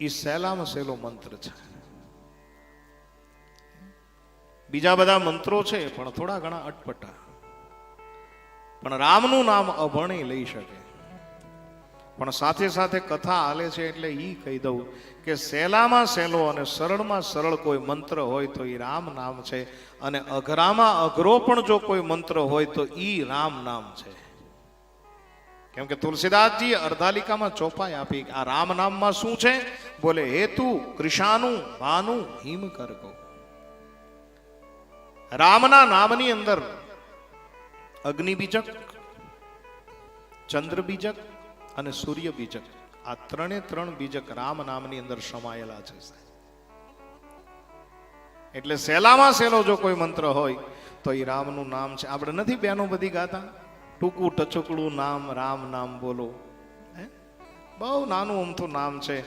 એ સહેલામાં સહેલો મંત્ર છે. બીજા બધા મંત્રો છે, પણ થોડા ઘણા અટપટા. પણ રામનું નામ અભણી લઈ શકે. પણ સાથે સાથે કથા હાલે છે એટલે એ કહી દઉં કે સહેલામાં સહેલો અને સરળમાં સરળ કોઈ મંત્ર હોય તો એ રામ નામ છે. અને અઘરામાં અઘરો પણ જો કોઈ મંત્ર હોય તો એ રામ નામ છે. કેમ કે તુલસીદાસજી અર્ધાલિકામાં ચોપાઈ આપી આ રામ નામમાં શું છે? બોલે હેતુ કૃષાનું ભાનું હિમ કરકો રામના નામની અંદર અગ્નિ બીજક, ચંદ્ર બીજક અને સૂર્ય બીજક, આ ત્રણે ત્રણ બીજક રામ નામની અંદર સમાયેલા છે એટલે સહેલામાં સહેલો જો કોઈ મંત્ર હોય, તો એ રામનું નામ છે. આપણે નથી બેનો બધી ગાતા? ટૂંકું ટચુકડું નામ, રામ નામ બોલો? બહુ નાનું અમથું નામ છે.